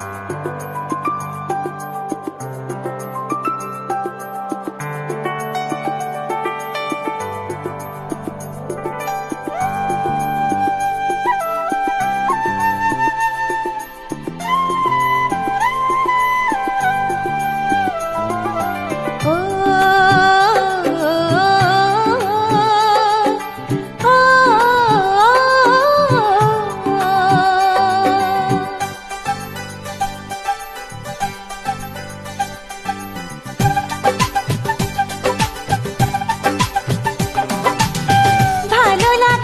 ও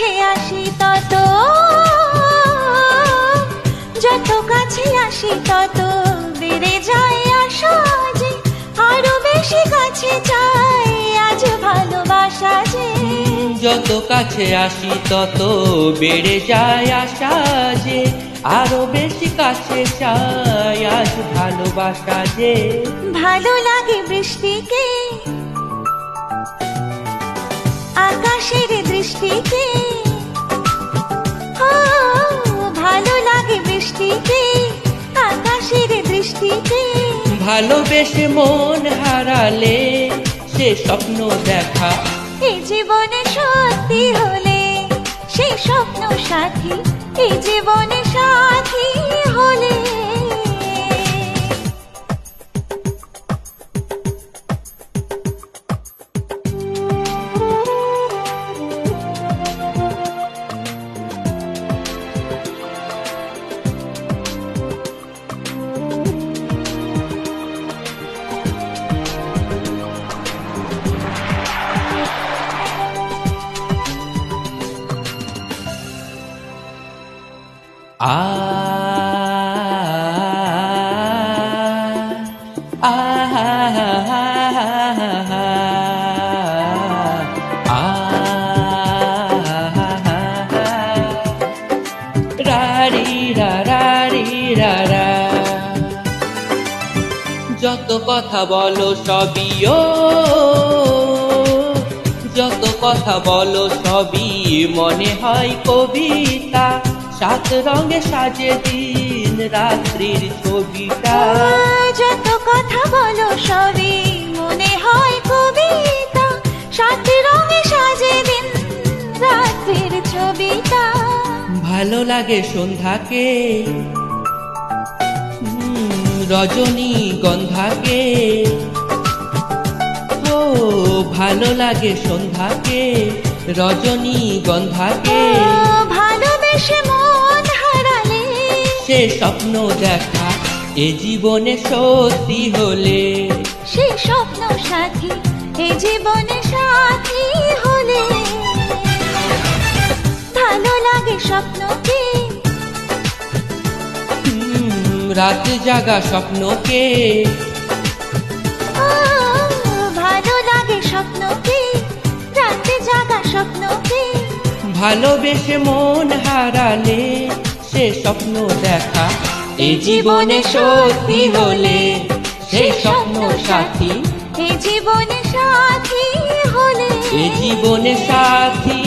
কাছে আসি তত। যত কাছে আসি তত। বেড়ে যায় আশা যে আরও বেশি কাছে চাই আজ ভালোবাসা যে। যত কাছে আসি তত বেড়ে যায় আশা যে আরও বেশি কাছে চাই আজ ভালোবাসা যে। ভালো লাগে বৃষ্টিকে ভালোবেসে মন হারালে সে স্বপ্ন দেখা। এই জীবনে সত্যি হলে সেই স্বপ্ন সাথী, এই জীবনে সাথী হলে যত কথা বলো সবই ও যত কথা বলো সবই মনে হয় কবিতা সাত রঙে সাজে দিন রাত্রির ছবিটা। যত কথা বলো সবই মনে হয় কবিতা। সাত রঙে সাজে দিন রাতের ছবিটা। ভালো লাগে সন্ধ্যাকে রজনী গন্ধাকে। ও ভালো লাগে সন্ধ্যাকে রজনী গন্ধাকে। ভালোবেসে মন সে স্বপ্ন দেখা এ জীবনে সত্যি হলে। সে স্বপ্ন সাথী এ জীবনে সাথী হলে। ভালো লাগে স্বপ্নকে। হুম, রাত জাগা স্বপ্নকে। ভালো লাগে স্বপ্নকে রাতে জাগা স্বপ্নকে। ভালোবেসে মন হারালে। সে স্বপ্ন দেখা এ জীবনে সত্যি হলে সেই স্বপ্ন সাথী। এ জীবনে সাথী হলে এ জীবনে সাথী।